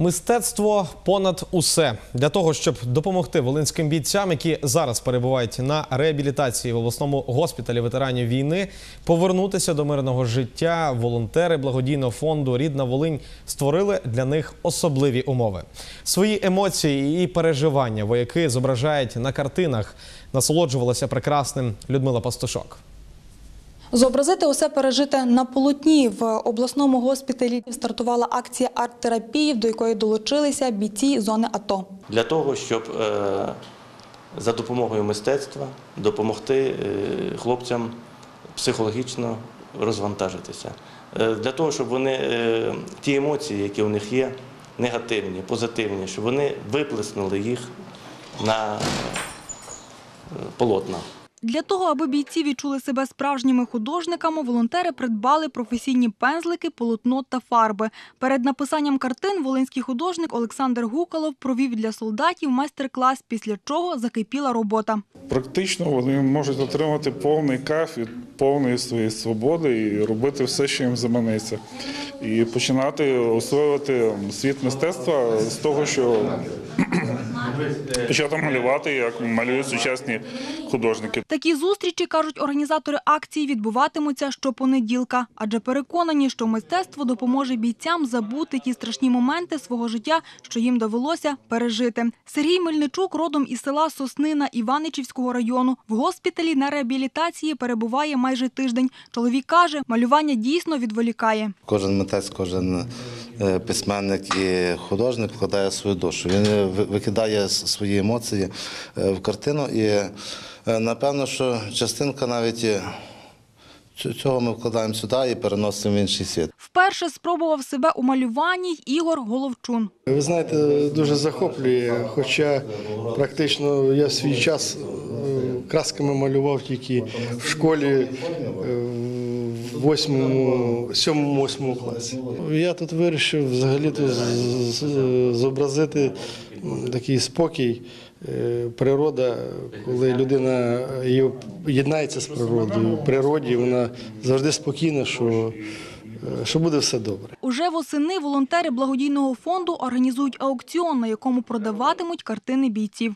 Мистецтво понад усе для того, щоб допомогти волинським бійцям, які зараз перебувають на реабілітації в обласному госпіталі ветеранів війни, повернутися до мирного життя. Волонтери благодійного фонду Рідна Волинь створили для них особливі умови. Свої емоції і переживання вояки зображають на картинах. Насолоджувалася прекрасним Людмила Пастушок. Зобразити усе пережите на полотні в обласному госпіталі стартувала акція арт-терапії, до якої долучилися бійці зони АТО. для того, щоб е, за допомогою мистецтва допомогти е, хлопцям психологічно розвантажитися. Е, Для того, щоб вони ті емоції, які у них є, негативні, позитивні, щоб вони виплеснули їх на полотна. Для того, аби бійці відчули себе справжніми художниками, волонтери придбали професійні пензлики, полотно та фарби. Перед написанням картин волинський художник Олександр Гукалов провів для солдатів майстер-клас, після чого закипіла робота. Практично вони можуть отримати повний кайф від повної своєї свободи і робити все, що їм заманеться. І починати освоювати світ мистецтва з того, що почати малювати, як малюють сучасні художники. Такі зустрічі, кажуть організатори акції, відбуватимуться щопонеділка, адже переконані, що мистецтво допоможе бійцям забути ті страшні моменти свого життя, що їм довелося пережити. Сергій Мельничук родом із села Соснина Іваничівського району. В госпіталі на реабілітації перебуває майже тиждень. Чоловік каже, малювання дійсно відволікає. Кожен митець, кожен письменник і художник вкладає свою душу. Він е, викидає свої емоції е, в картину, і е, напевно, що частинка навіть е, цього ми вкладаємо сюди і переносимо в інший світ. Вперше спробував себе у малюванні Ігор Головчун. Ви знаєте, дуже захоплює, хоча практично я свій час е, красками малював тільки в школі е, в восьмому, сьомому, восьмому класі. Я тут вирішив взагалі тут зобразити такий спокій. е, Природа, коли людина єднається з природою, природі вона завжди спокійна, що, е, що буде все добре. Уже восени волонтери благодійного фонду організують аукціон, на якому продаватимуть картини бійців.